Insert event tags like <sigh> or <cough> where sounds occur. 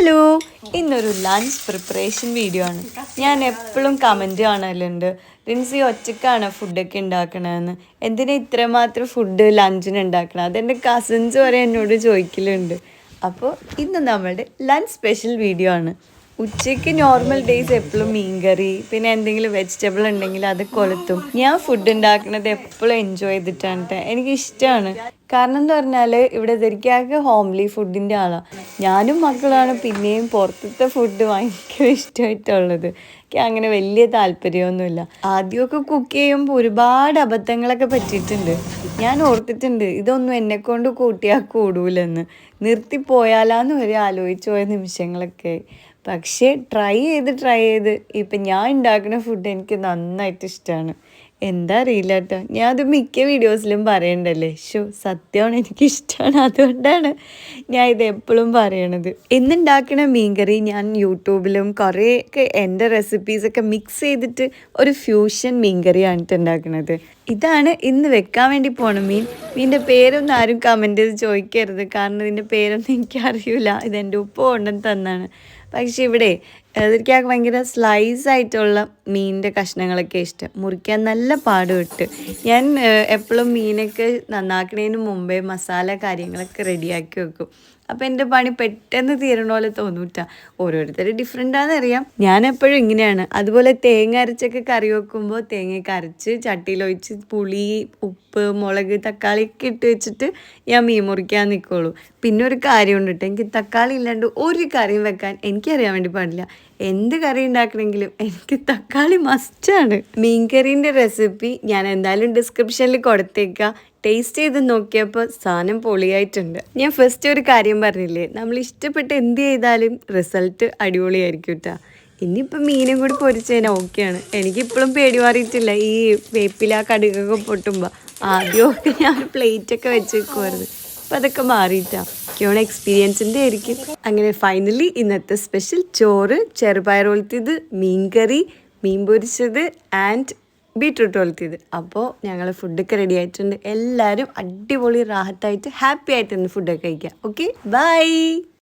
Hello ഇന്നൊരു lunch preparation video ആണ്. ഞാൻ എപ്പോഴും കമന്റ് കാണലുണ്ട്. റിൻസി ഒറ്റക്കാണ് ഫുഡൊക്കെ ഉണ്ടാക്കണതെന്ന് എന്തിനാ ഇത്രമാത്രം ഫുഡ് ലഞ്ചിന് ഉണ്ടാക്കണം അതെന്റെ കസിൻസ് വരെ എന്നോട് ചോദിക്കലുണ്ട്. അപ്പോൾ ഇന്ന് നമ്മളുടെ ലഞ്ച് സ്പെഷ്യൽ വീഡിയോ ആണ്. ഉച്ചയ്ക്ക് നോർമൽ ഡേയ്സ് എപ്പോഴും മീൻകറി പിന്നെ എന്തെങ്കിലും വെജിറ്റബിൾ ഉണ്ടെങ്കിൽ അത് കൊളുത്തും. ഞാൻ ഫുഡ് ഉണ്ടാക്കുന്നത് എപ്പോഴും എൻജോയ് ചെയ്തിട്ടാണ് ട്ടോ. എനിക്ക് ഇഷ്ടമാണ് കാരണം എന്ന് പറഞ്ഞാൽ ഇവിടെ ധരിക്കാകെ ഹോംലി ഫുഡിന്റെ ആളാണ് ഞാനും മക്കളാണ് പിന്നെയും പുറത്തത്തെ ഫുഡ് ഭയങ്കര <laughs> ഇഷ്ടമായിട്ടുള്ളത്. എനിക്ക് അങ്ങനെ വലിയ താല്പര്യമൊന്നുമില്ല. ആദ്യമൊക്കെ കുക്ക് ചെയ്യുമ്പോൾ ഒരുപാട് അബദ്ധങ്ങളൊക്കെ പറ്റിയിട്ടുണ്ട്. ഞാൻ ഓർത്തിട്ടുണ്ട് ഇതൊന്നും എന്നെ കൊണ്ട് കൂട്ടിയാൽ കൂടൂലെന്ന്. നിർത്തിപ്പോയാലാന്ന് വരെ ആലോചിച്ചു പോയ നിമിഷങ്ങളൊക്കെ. പക്ഷേ ട്രൈ ചെയ്ത് ട്രൈ ചെയ്ത്. ഇപ്പം ഞാൻ ഉണ്ടാക്കുന്ന ഫുഡ് എനിക്ക് നന്നായിട്ട് ഇഷ്ടമാണ് എന്താ അറിയില്ല കേട്ടോ ഞാൻ അത് മിക്ക വീഡിയോസിലും പറയണ്ടല്ലേ? ഷോ സത്യമാണ് എനിക്കിഷ്ടമാണ് അതുകൊണ്ടാണ് ഞാൻ ഇത് എപ്പോഴും പറയണത്. മീൻ മീൻകറി ഞാൻ യൂട്യൂബിലും കുറേയൊക്കെ എന്റെ റെസിപ്പീസൊക്കെ മിക്സ് ചെയ്തിട്ട് ഒരു ഫ്യൂഷൻ മീൻകറിയാണ് ഉണ്ടാക്കുന്നത് ഇതാണ് ഇന്ന് വെക്കാൻ വേണ്ടി പോണ മീൻ. മീന്റെ പേരൊന്നും ആരും കമന്റ് ചെയ്ത് ചോദിക്കരുത്. കാരണം ഇതിന്റെ പേരൊന്നും എനിക്കറിയില്ല ഇതെന്റെ ഉപ്പ് കൊണ്ടുവന്ന് തന്നാണ്. പക്ഷേ ഇവിടെ എനിക്ക് ഭയങ്കര സ്ലൈസ് ആയിട്ടുള്ള മീനിന്റെ കഷ്ണങ്ങളൊക്കെ ഇഷ്ടം. മുറിക്കാൻ നല്ല പാടുപെട്ട് ഞാൻ എപ്പോഴും മീനൊക്കെ നന്നാക്കുന്നതിന് മുമ്പേ മസാല കാര്യങ്ങളൊക്കെ റെഡിയാക്കി വെക്കും. അപ്പം എന്റെ പണി പെട്ടെന്ന് തീരണ പോലെ തോന്നൂറ്റ ഓരോരുത്തർ ഡിഫറെന്റ് അറിയാം. ഞാൻ എപ്പോഴും ഇങ്ങനെയാണ്. അതുപോലെ തേങ്ങ അരച്ചൊക്കെ കറി വെക്കുമ്പോൾ തേങ്ങയൊക്കെ അരച്ച് ചട്ടിയിലൊഴിച്ച് പുളി ഉപ്പ് മുളക് തക്കാളി ഒക്കെ ഇട്ട് വെച്ചിട്ട് ഞാൻ മീൻ മുറിക്കാൻ നിൽക്കുള്ളൂ പിന്നെ ഒരു കാര്യമുണ്ട് കേട്ടോ എനിക്ക് തക്കാളി ഇല്ലാണ്ട് ഒരു കറിയും വെക്കാൻ എനിക്കറിയാൻ വേണ്ടി പാടില്ല. എന്ത് കറി ഉണ്ടാക്കണമെങ്കിലും എനിക്ക് തക്കാളി മസ്റ്റാണ് മീൻ കറീന്റെ റെസിപ്പി ഞാൻ എന്തായാലും ഡിസ്ക്രിപ്ഷനിൽ കൊടുത്തേക്കാം. ടേസ്റ്റ് ചെയ്ത് നോക്കിയപ്പോൾ സാധനം പൊളിയായിട്ടുണ്ട്. ഞാൻ ഫസ്റ്റ് ഒരു കാര്യം പറഞ്ഞില്ലേ? നമ്മൾ ഇഷ്ടപ്പെട്ട് എന്ത് ചെയ്താലും റിസൾട്ട് അടിപൊളിയായിരിക്കും കേട്ടോ ഇനിയിപ്പോൾ മീനും കൂടി പൊരിച്ച് കഴിഞ്ഞാൽ ഓക്കെയാണ്. എനിക്കിപ്പോഴും പേടി മാറിയിട്ടില്ല. ഈ വേപ്പില കടുകൊക്കെ പൊട്ടുമ്പോൾ ആദ്യമൊക്കെ ഞാൻ പ്ലേറ്റൊക്കെ വെച്ച് വെക്കുമായിരുന്നു അപ്പം അതൊക്കെ മാറിയിട്ടാ. എനിക്കോണ എക്സ്പീരിയൻസിന്റെ ആയിരിക്കും. അങ്ങനെ ഫൈനലി ഇന്നത്തെ സ്പെഷ്യൽ ചോറ് ചെറുപയർ മീൻ മീൻകറി മീൻ പൊരിച്ചത് ആൻഡ് ബീട്രൂട്ട് വളർത്തിയത് അപ്പോൾ ഞങ്ങൾ ഫുഡൊക്കെ റെഡി ആയിട്ടുണ്ട്. എല്ലാവരും അടിപൊളി റാഹത്തായിട്ട് ഹാപ്പി ആയിട്ട് ഇന്ന് ഫുഡൊക്കെ കഴിക്കാം. Okay bye